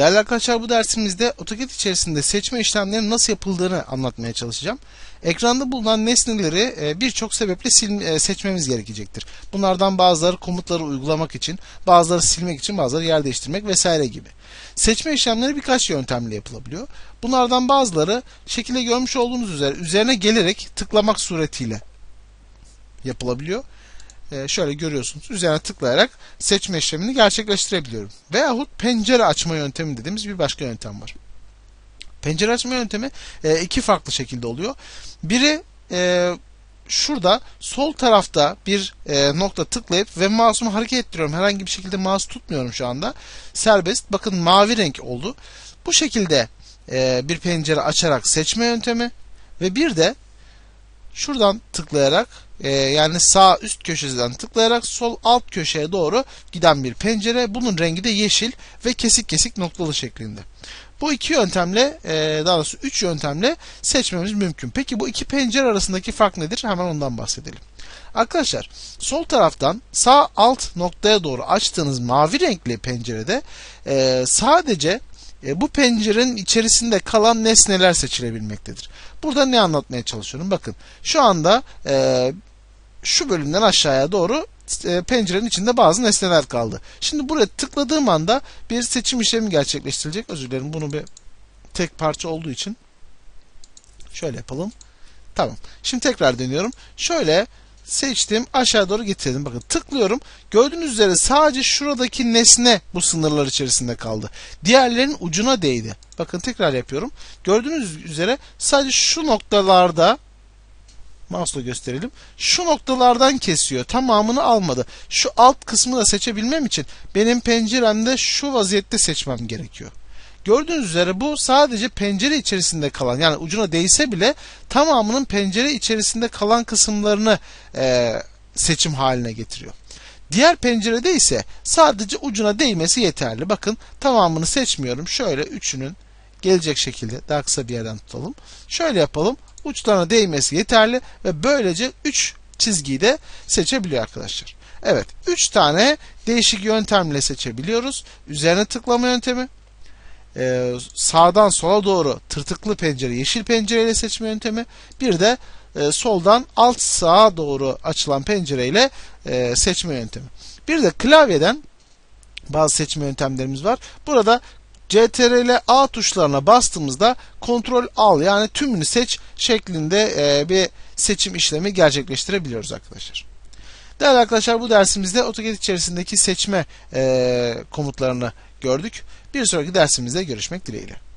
Değerli arkadaşlar bu dersimizde AutoCAD içerisinde seçme işlemlerinin nasıl yapıldığını anlatmaya çalışacağım. Ekranda bulunan nesneleri e, birçok sebeple e, seçmemiz gerekecektir. Bunlardan bazıları komutları uygulamak için, bazıları silmek için, bazıları yer değiştirmek vesaire gibi. Seçme işlemleri birkaç yöntemle yapılabiliyor. Bunlardan bazıları şekilde görmüş olduğunuz üzere üzerine gelerek tıklamak suretiyle yapılabiliyor. Ee, şöyle görüyorsunuz. Üzerine tıklayarak seçme işlemini gerçekleştirebiliyorum. Veyahut pencere açma yöntemi dediğimiz bir başka yöntem var. Pencere açma yöntemi e, iki farklı şekilde oluyor. Biri e, şurada sol tarafta bir e, nokta tıklayıp ve mouse'umu hareket ettiriyorum. Herhangi bir şekilde mouse tutmuyorum şu anda. Serbest. Bakın mavi renk oldu. Bu şekilde e, bir pencere açarak seçme yöntemi ve bir de şuradan tıklayarak e, yani sağ üst köşesinden tıklayarak sol alt köşeye doğru giden bir pencere. Bunun rengi de yeşil ve kesik kesik noktalı şeklinde. Bu iki yöntemle e, daha doğrusu üç yöntemle seçmemiz mümkün. Peki bu iki pencere arasındaki fark nedir? Hemen ondan bahsedelim. Arkadaşlar sol taraftan sağ alt noktaya doğru açtığınız mavi renkli pencerede e, sadece e, bu pencerenin içerisinde kalan nesneler seçilebilmektedir. Burada ne anlatmaya çalışıyorum? Bakın şu anda e, şu bölümden aşağıya doğru e, pencerenin içinde bazı nesneler kaldı. Şimdi buraya tıkladığım anda bir seçim işlemi gerçekleştirilecek. Özür dilerim bunu bir tek parça olduğu için şöyle yapalım. Tamam. Şimdi tekrar deniyorum. Şöyle seçtim aşağı doğru getirdim. Bakın tıklıyorum. Gördüğünüz üzere sadece şuradaki nesne bu sınırlar içerisinde kaldı. Diğerlerinin ucuna değdi. Bakın tekrar yapıyorum. Gördüğünüz üzere sadece şu noktalarda mouse'la gösterelim. Şu noktalardan kesiyor. Tamamını almadı. Şu alt kısmı da seçebilmem için benim penceremde şu vaziyette seçmem gerekiyor. Gördüğünüz üzere bu sadece pencere içerisinde kalan yani ucuna değse bile tamamının pencere içerisinde kalan kısımlarını e, seçim haline getiriyor. Diğer pencerede ise sadece ucuna değmesi yeterli. Bakın tamamını seçmiyorum. Şöyle üçünün gelecek şekilde daha kısa bir yerden tutalım. Şöyle yapalım. Uçlarına değmesi yeterli ve böylece 3 çizgiyi de seçebiliyor arkadaşlar. Evet 3 tane değişik yöntemle seçebiliyoruz. Üzerine tıklama yöntemi, e, sağdan sola doğru tırtıklı pencere yeşil pencereyle seçme yöntemi bir de e, soldan alt sağa doğru açılan pencereyle e, seçme yöntemi. Bir de klavyeden bazı seçme yöntemlerimiz var. Burada CTRL A tuşlarına bastığımızda kontrol al yani tümünü seç şeklinde e, bir seçim işlemi gerçekleştirebiliyoruz arkadaşlar. Değerli arkadaşlar bu dersimizde AutoCAD içerisindeki seçme e, komutlarını gördük. Bir sonraki dersimizde görüşmek dileğiyle.